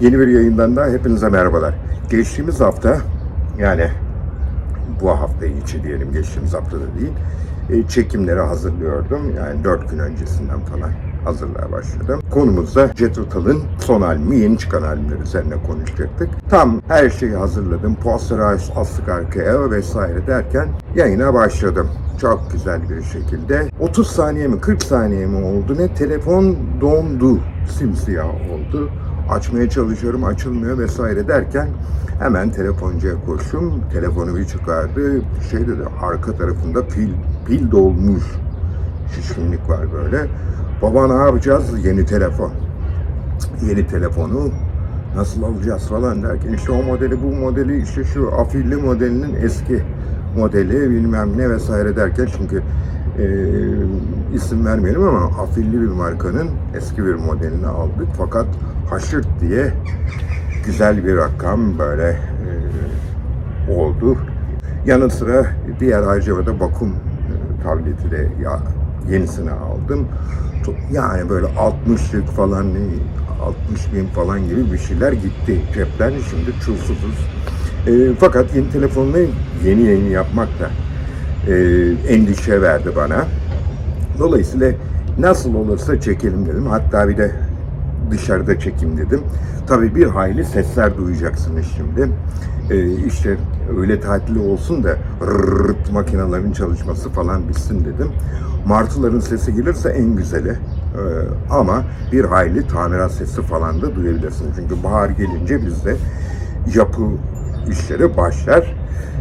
Yeni bir yayından da hepinize merhabalar. Geçtiğimiz hafta yani bu hafta içi diyelim geçtiğimiz hafta da değil e, çekimleri hazırlıyordum. Yani dört gün öncesinden falan hazırlığa başladım. Konumuzda Jet Rotal'ın son albümü, yeni çıkan albümler üzerine konuşacaktık. Tam her şeyi hazırladım. Poster astık arkaya vesaire derken yayına başladım. Çok güzel bir şekilde. 30 saniye mi 40 saniye mi oldu ne telefon dondu. Simsiyah oldu. Açmaya çalışıyorum açılmıyor vesaire derken hemen telefoncuya koştum. Telefonu bir çıkardı. Şey dedi arka tarafında pil, pil dolmuş. Şişkinlik var böyle. Baba ne yapacağız? Yeni telefon. Yeni telefonu nasıl alacağız falan derken işte o modeli bu modeli işte şu afilli modelinin eski modeli bilmem ne vesaire derken çünkü e, isim vermeyelim ama afilli bir markanın eski bir modelini aldık fakat haşırt diye güzel bir rakam böyle e, oldu. Yanı sıra diğer harcamada bakım e, tableti de ya, yenisini aldım. Yani böyle 60'lık falan 60 bin falan gibi bir şeyler gitti cepten. Şimdi çulsuzuz. E, fakat yeni telefonla yeni yayın yapmak da endişe verdi bana. Dolayısıyla nasıl olursa çekelim dedim. Hatta bir de dışarıda çekim dedim. Tabii bir hayli sesler duyacaksınız şimdi. Ee, işte öğle tatili olsun da rrrt makinelerin çalışması falan bitsin dedim. Martıların sesi gelirse en güzeli. Ee, ama bir hayli tamirat sesi falan da duyabilirsiniz. Çünkü bahar gelince bizde yapı işleri başlar.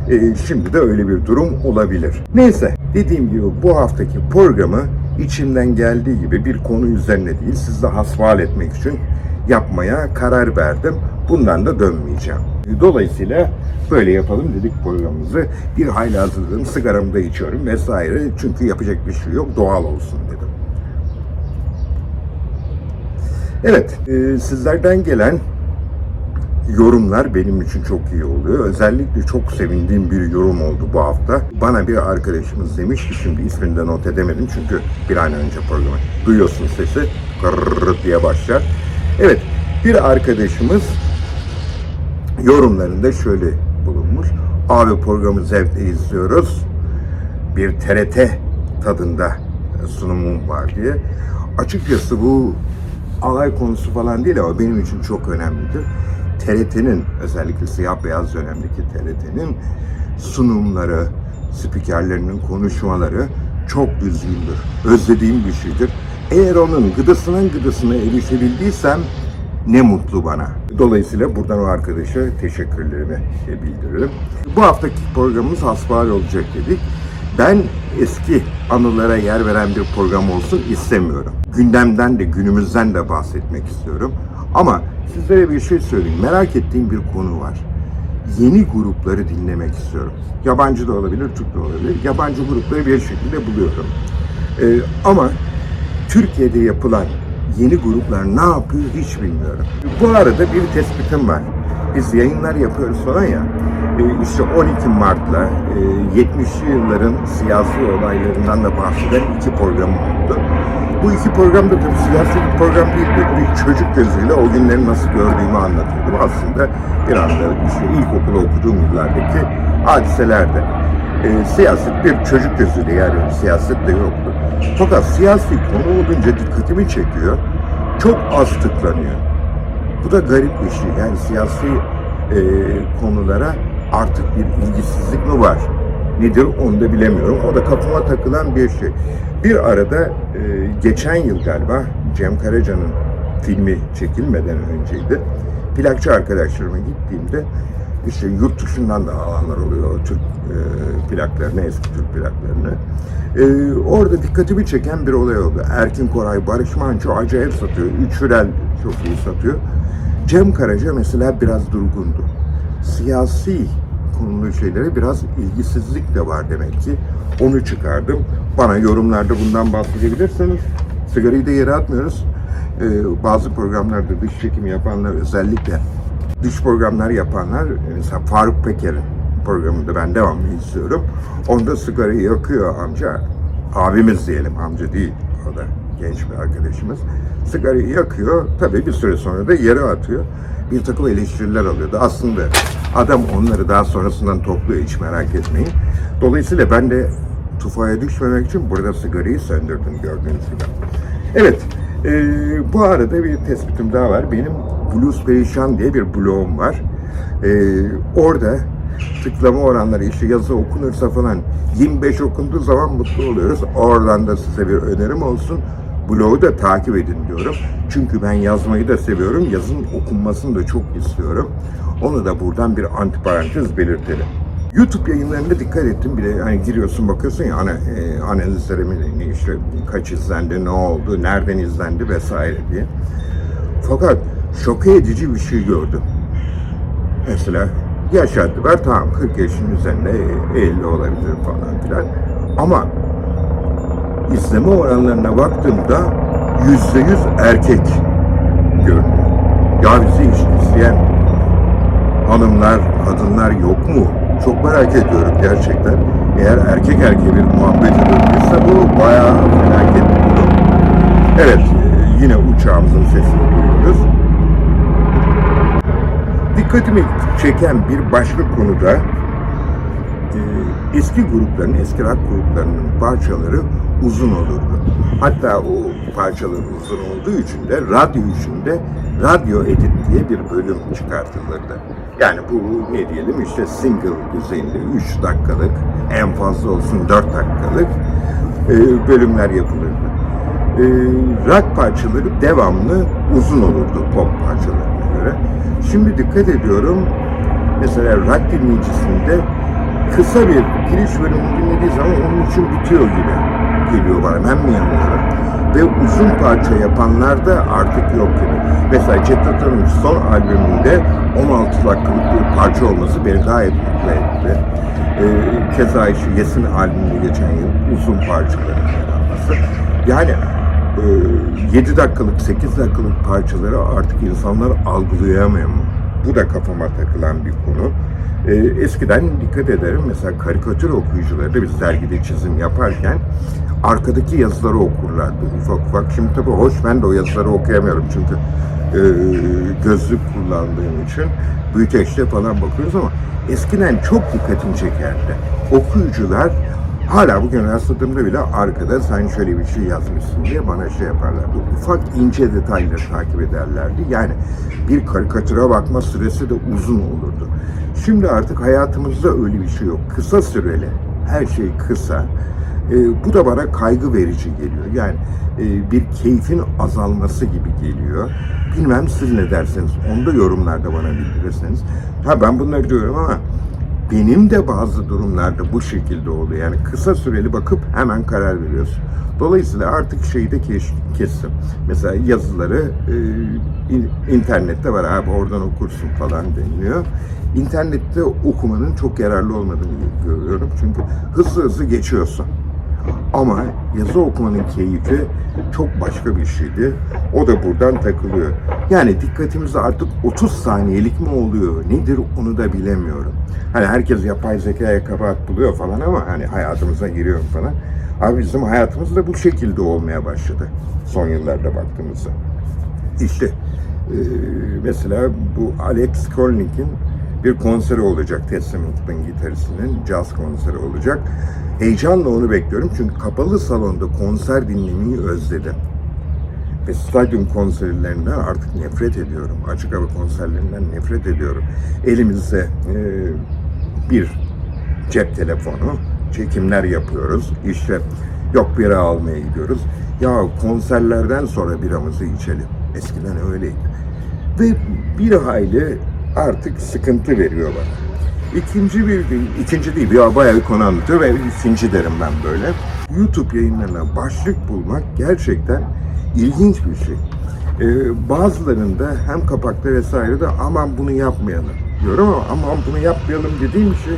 Ee, şimdi de öyle bir durum olabilir. Neyse dediğim gibi bu haftaki programı içimden geldiği gibi bir konu üzerine değil sizle hasbihal etmek için yapmaya karar verdim. Bundan da dönmeyeceğim. Dolayısıyla böyle yapalım dedik programımızı. Bir hayli hazırladım, sigaramı da içiyorum vesaire. Çünkü yapacak bir şey yok, doğal olsun dedim. Evet, e, sizlerden gelen yorumlar benim için çok iyi oluyor. Özellikle çok sevindiğim bir yorum oldu bu hafta. Bana bir arkadaşımız demiş ki şimdi ismini de not edemedim çünkü bir an önce programı. Duyuyorsun sesi kırrrr diye başlar. Evet bir arkadaşımız yorumlarında şöyle bulunmuş. Abi programı zevkle izliyoruz. Bir TRT tadında sunumum var diye. Açıkçası bu alay konusu falan değil ama benim için çok önemlidir. TRT'nin özellikle siyah beyaz dönemdeki TRT'nin sunumları, spikerlerinin konuşmaları çok düzgündür. Özlediğim bir şeydir. Eğer onun gıdasının gıdasına erişebildiysem ne mutlu bana. Dolayısıyla buradan o arkadaşa teşekkürlerimi bildiririm. Bu haftaki programımız hasbihal olacak dedik. Ben eski anılara yer veren bir program olsun istemiyorum. Gündemden de günümüzden de bahsetmek istiyorum. Ama sizlere bir şey söyleyeyim. Merak ettiğim bir konu var. Yeni grupları dinlemek istiyorum. Yabancı da olabilir, Türk de olabilir. Yabancı grupları bir şekilde buluyorum. Ee, ama Türkiye'de yapılan yeni gruplar ne yapıyor hiç bilmiyorum. Bu arada bir tespitim var. Biz yayınlar yapıyoruz falan ya. E, işte 12 Mart'la e, 70'li yılların siyasi olaylarından da bahseden iki program oldu. Bu iki program da tabii siyasi bir program değil de bir çocuk gözüyle o günleri nasıl gördüğümü anlatıyordum. Aslında bir anda işte ilkokulu okuduğum yıllardaki hadiselerde. E, siyaset bir çocuk gözüyle yani siyaset de yoktu. Fakat siyasi konu olunca dikkatimi çekiyor. Çok az tıklanıyor. Bu da garip bir şey. Yani siyasi e, konulara artık bir ilgisizlik mi var? Nedir onu da bilemiyorum. O da kafama takılan bir şey. Bir arada e, geçen yıl galiba Cem Karaca'nın filmi çekilmeden önceydi. Plakçı arkadaşlarıma gittiğimde işte yurt dışından da alanlar oluyor Türk e, plaklarını, eski Türk plaklarını. E, orada dikkatimi çeken bir olay oldu. Erkin Koray, Barış Manço acayip satıyor. Üçürel çok iyi satıyor. Cem Karaca mesela biraz durgundu. Siyasi konulu şeylere biraz ilgisizlik de var demek ki. Onu çıkardım. Bana yorumlarda bundan bahsedebilirseniz sigarayı da yere atmıyoruz. Ee, bazı programlarda dış çekim yapanlar özellikle dış programlar yapanlar mesela Faruk Peker'in programında ben devamlı izliyorum. Onda sigarayı yakıyor amca. Abimiz diyelim amca değil o da genç bir arkadaşımız. Sigarayı yakıyor, tabii bir süre sonra da yere atıyor. Bir takım eleştiriler alıyordu. Aslında adam onları daha sonrasından topluyor, hiç merak etmeyin. Dolayısıyla ben de tufaya düşmemek için burada sigarayı söndürdüm gördüğünüz gibi. Evet, e, bu arada bir tespitim daha var. Benim Blues Perişan diye bir blogum var. E, orada tıklama oranları işte yazı okunursa falan 25 okunduğu zaman mutlu oluyoruz. Oradan da size bir önerim olsun. Blogu da takip edin diyorum. Çünkü ben yazmayı da seviyorum. Yazın okunmasını da çok istiyorum. Onu da buradan bir antiparantez belirtelim. YouTube yayınlarında dikkat ettim bile hani giriyorsun bakıyorsun ya ana, e, analizlere mi ne işte kaç izlendi, ne oldu, nereden izlendi vesaire diye. Fakat şok edici bir şey gördüm. Mesela yaş haddi var tamam 40 yaşın üzerinde 50 olabilir falan filan. Ama izleme oranlarına baktığımda yüzde yüz erkek görünüyor. Ya bizi hiç izleyen hanımlar, kadınlar yok mu? Çok merak ediyorum gerçekten. Eğer erkek erkeğe bir muhabbet edilirse bu bayağı felaket bir. Evet, e, yine uçağımızın sesini duyuyoruz. Dikkatimi çeken bir başka konuda e, eski grupların, eski rock gruplarının parçaları uzun olurdu. Hatta o parçalar uzun olduğu için de radyo için de radyo edit diye bir bölüm çıkartılırdı. Yani bu ne diyelim işte single düzeyinde 3 dakikalık en fazla olsun 4 dakikalık e, bölümler yapılırdı. E, rock parçaları devamlı uzun olurdu pop parçalarına göre. Şimdi dikkat ediyorum mesela rock dinleyicisinde kısa bir giriş bölümü dinlediği zaman onun için bitiyor gibi geliyor bana. Ben mi yanılıyorum? Ve uzun parça yapanlar da artık yok gibi. Mesela Chet Atan'ın son albümünde 16 dakikalık bir parça olması beni gayet mutlu etti. Ee, keza işte Yes'in albümünde geçen yıl uzun parçaların yer alması. Yani e, 7 dakikalık, 8 dakikalık parçaları artık insanlar algılayamıyor mu? Bu da kafama takılan bir konu. Ee, eskiden dikkat ederim mesela karikatür okuyucuları da biz dergide çizim yaparken arkadaki yazıları okurlardı ufak ufak. Şimdi tabii hoş ben de o yazıları okuyamıyorum çünkü e, gözlük kullandığım için büyüteçte falan bakıyoruz ama eskiden çok dikkatimi çekerdi. Okuyucular hala bugün rastladığımda bile arkada sen şöyle bir şey yazmışsın diye bana şey yaparlardı. Ufak ince detayları takip ederlerdi. Yani bir karikatüre bakma süresi de uzun olurdu. Şimdi artık hayatımızda öyle bir şey yok. Kısa süreli. Her şey kısa. E, bu da bana kaygı verici geliyor. Yani e, bir keyfin azalması gibi geliyor. Bilmem siz ne dersiniz. Onu da yorumlarda bana bildirirseniz. Ha ben bunları diyorum ama benim de bazı durumlarda bu şekilde oluyor. Yani kısa süreli bakıp hemen karar veriyorsun. Dolayısıyla artık şeyi de kes, kestim. Mesela yazıları e, in- internette var abi oradan okursun falan deniliyor. İnternette okumanın çok yararlı olmadığını görüyorum. Çünkü hızlı hızlı geçiyorsun. Ama yazı okumanın keyfi çok başka bir şeydi. O da buradan takılıyor. Yani dikkatimiz artık 30 saniyelik mi oluyor? Nedir onu da bilemiyorum. Hani herkes yapay zekaya kabahat buluyor falan ama hani hayatımıza giriyor falan. Abi bizim hayatımız da bu şekilde olmaya başladı son yıllarda baktığımızda. İşte e, mesela bu Alex Kolnick'in bir konseri olacak. Testament'ın gitaristinin caz konseri olacak. Heyecanla onu bekliyorum çünkü kapalı salonda konser dinlemeyi özledim. Ve stadyum konserlerinden artık nefret ediyorum. Açık hava konserlerinden nefret ediyorum. Elimizde e, bir cep telefonu, çekimler yapıyoruz. İşte yok bira almaya gidiyoruz. Ya konserlerden sonra biramızı içelim. Eskiden öyleydi. Ve bir hayli artık sıkıntı veriyor bana. İkinci bir, ikinci değil, bir bayağı bir konu anlatıyor ve ikinci derim ben böyle. YouTube yayınlarına başlık bulmak gerçekten ilginç bir şey. Ee, bazılarında hem kapakta vesaire de aman bunu yapmayalım diyorum ama aman bunu yapmayalım dediğim şey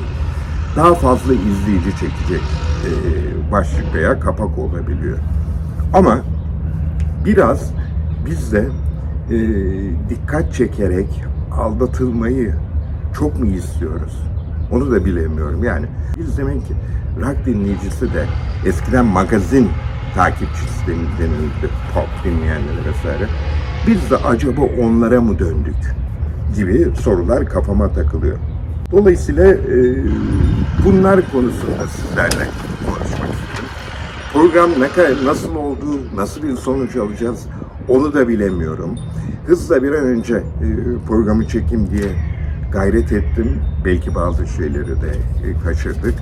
daha fazla izleyici çekecek e, başlık veya kapak olabiliyor. Ama biraz biz de e, dikkat çekerek aldatılmayı çok mu istiyoruz? Onu da bilemiyorum. Yani biz demek ki rock dinleyicisi de eskiden magazin takipçisi denil- denildi. Pop dinleyenlere vesaire. Biz de acaba onlara mı döndük? gibi sorular kafama takılıyor. Dolayısıyla e, bunlar konusunda sizlerle. Program ne kadar, nasıl oldu, nasıl bir sonuç alacağız onu da bilemiyorum. Hızla bir an önce e, programı çekeyim diye gayret ettim. Belki bazı şeyleri de e, kaçırdık.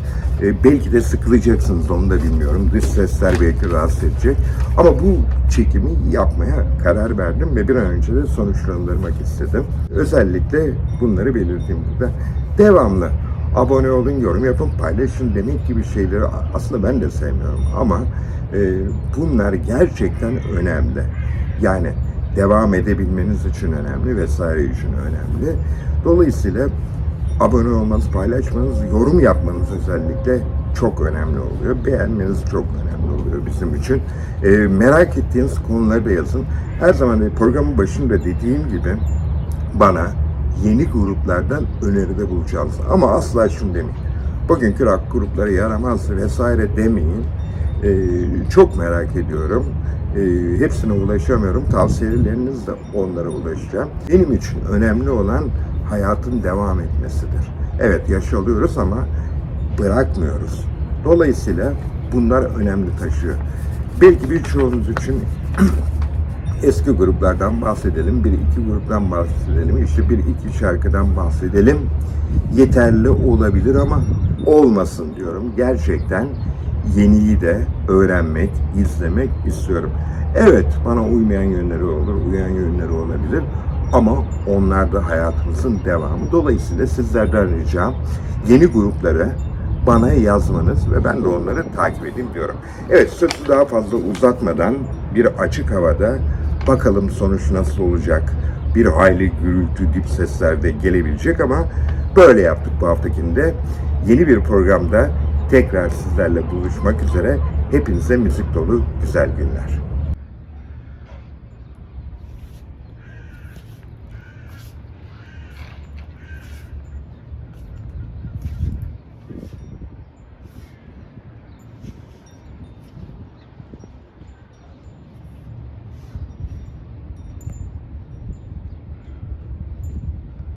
E, belki de sıkılacaksınız onu da bilmiyorum. Dış sesler belki rahatsız edecek. Ama bu çekimi yapmaya karar verdim ve bir an önce de sonuçlandırmak istedim. Özellikle bunları belirteyim burada. Devamlı abone olun, yorum yapın, paylaşın demek gibi şeyleri aslında ben de sevmiyorum ama e, bunlar gerçekten önemli. Yani devam edebilmeniz için önemli vesaire için önemli. Dolayısıyla abone olmanız, paylaşmanız, yorum yapmanız özellikle çok önemli oluyor. Beğenmeniz çok önemli oluyor bizim için. E, merak ettiğiniz konuları da yazın. Her zaman programın başında dediğim gibi bana yeni gruplardan öneride bulacağız. Ama asla şunu demeyin. Bugünkü rock grupları yaramaz vesaire demeyin. Ee, çok merak ediyorum. Ee, hepsine ulaşamıyorum. Tavsiyelerinizle onlara ulaşacağım. Benim için önemli olan hayatın devam etmesidir. Evet yaş alıyoruz ama bırakmıyoruz. Dolayısıyla bunlar önemli taşıyor. Belki birçoğunuz için eski gruplardan bahsedelim. Bir iki gruptan bahsedelim. İşte bir iki şarkıdan bahsedelim. Yeterli olabilir ama olmasın diyorum. Gerçekten yeniyi de öğrenmek, izlemek istiyorum. Evet bana uymayan yönleri olur, uyan yönleri olabilir. Ama onlar da hayatımızın devamı. Dolayısıyla sizlerden ricam yeni grupları bana yazmanız ve ben de onları takip edeyim diyorum. Evet sözü daha fazla uzatmadan bir açık havada bakalım sonuç nasıl olacak. Bir hayli gürültü dip sesler de gelebilecek ama böyle yaptık bu haftakinde. Yeni bir programda tekrar sizlerle buluşmak üzere. Hepinize müzik dolu güzel günler.